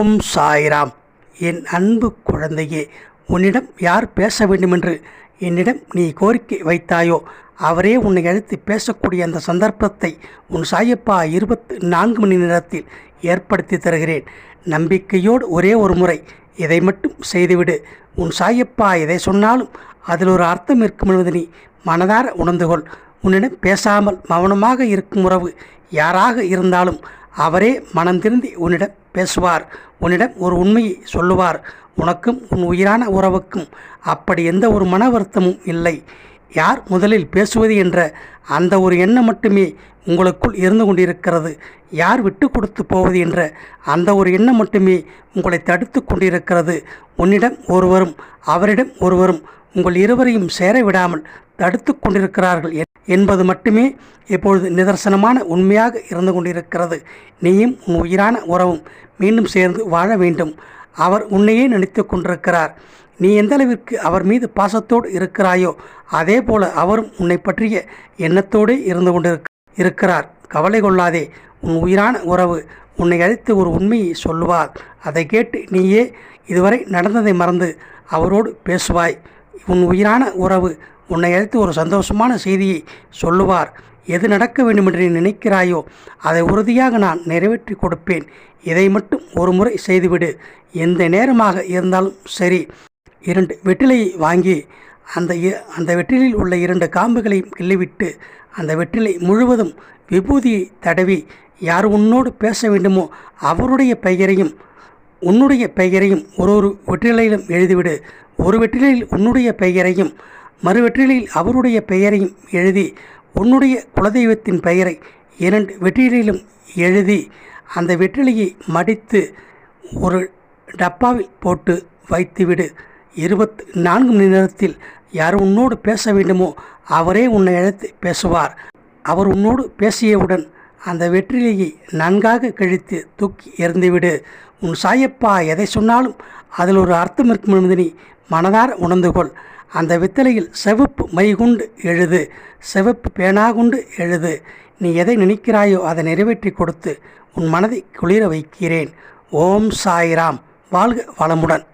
ஓம் சாய்ராம். என் அன்பு குழந்தையே உன்னிடம் யார் பேச வேண்டுமென்று என்னிடம் நீ கோரிக்கை வைத்தாயோ அவரே உன்னை அழைத்து பேசக்கூடிய அந்த சந்தர்ப்பத்தை உன் சாயப்பா இருபத்து நான்கு மணி நேரத்தில் ஏற்படுத்தி தருகிறேன். நம்பிக்கையோடு ஒரே ஒரு முறை இதை மட்டும் செய்துவிடு. உன் சாயப்பா எதை சொன்னாலும் அதில் ஒரு அர்த்தம் இருக்கும் என்பதை நீ மனதார உணர்ந்து கொள். உன்னிடம் பேசாமல் மௌனமாக இருக்கும் உறவு யாராக இருந்தாலும் அவரே மனம் திருந்தி உன்னிடம் பேசுவார். உன்னிடம் ஒரு உண்மையை சொல்லுவார். உனக்கும் உன் உயிரான உறவுக்கும் அப்படி எந்த ஒரு மன வருத்தமும் இல்லை. யார் முதலில் பேசுவது என்ற அந்த ஒரு எண்ணம் மட்டுமே உங்களுக்குள் இருந்து கொண்டிருக்கிறது. யார் விட்டு கொடுத்து போவது என்ற அந்த ஒரு எண்ணம் மட்டுமே உங்களை தடுத்து கொண்டிருக்கிறது. உன்னிடம் ஒருவரும் அவரிடம் ஒருவரும் உங்கள் இருவரையும் சேர விடாமல் தடுத்து கொண்டிருக்கிறார்கள் என்- என்பது மட்டுமே இப்பொழுது நிதர்சனமான உண்மையாக இருந்து கொண்டிருக்கிறது. நீயும் உன் உயிரான உறவும் மீண்டும் சேர்ந்து வாழ வேண்டும். அவர் உன்னையே நினைத்து கொண்டிருக்கிறார். நீ எந்த அளவிற்கு அவர் மீது பாசத்தோடு இருக்கிறாயோ அதே போல அவரும் உன்னை பற்றிய எண்ணத்தோடே இருந்து கொண்டிருக்க இருக்கிறார். கவலை கொள்ளாதே. உன் உயிரான உறவு உன்னை அழைத்து ஒரு உண்மையை சொல்லுவார். அதை கேட்டு நீயே இதுவரை நடந்ததை மறந்து அவரோடு பேசுவாய். உன் உயிரான உறவு உன்னை அழைத்து ஒரு சந்தோஷமான செய்தியை சொல்லுவார். எது நடக்க வேண்டுமென்று நீ நினைக்கிறாயோ அதை உறுதியாக நான் நிறைவேற்றி கொடுப்பேன். இதை மட்டும் ஒரு முறை செய்துவிடு. எந்த நேரமாக இருந்தாலும் சரி. இரண்டு வெற்றிலையை வாங்கி அந்த இ- அந்த வெற்றிலையில் உள்ள இரண்டு காம்புகளையும் கிள்ளிவிட்டு அந்த வெற்றிலை முழுவதும் விபூதியை தடவி யார் உன்னோடு பேச வேண்டுமோ அவருடைய பெயரையும் உன்னுடைய பெயரையும் ஒரு ஒரு வெற்றிலையிலும் எழுதிவிடு. ஒரு வெற்றிலையில் உன்னுடைய பெயரையும் மறு வெற்றிலையில் அவருடைய பெயரையும் எழுதி உன்னுடைய குலதெய்வத்தின் பெயரை இரண்டு வெற்றிலும் எழுதி அந்த வெற்றிலையை மடித்து ஒரு டப்பாவில் போட்டு வைத்துவிடு. இருபத்து நான்கு மணி நேரத்தில் யார் உன்னோடு பேச வேண்டுமோ அவரே உன்னை அழைத்து பேசுவார். அவர் உன்னோடு பேசியவுடன் அந்த வெற்றிலையை நன்காக கழித்து தூக்கி எறிந்துவிடு. உன் சாயப்பா எதை சொன்னாலும் அதில் ஒரு அர்த்தம் இருக்கும் என்பதை நீ மனதார உணர்ந்து கொள் அந்த வித்தலையில் செவப்பு மை கொண்டு எழுது. செவப்பு பேனா கொண்டு எழுது. நீ எதை நினைக்கிறாயோ அதை நிறைவேற்றி கொடுத்து உன் மனதை குளிர வைக்கிறேன். ஓம் சாய்ராம். வாழ்க வளமுடன்.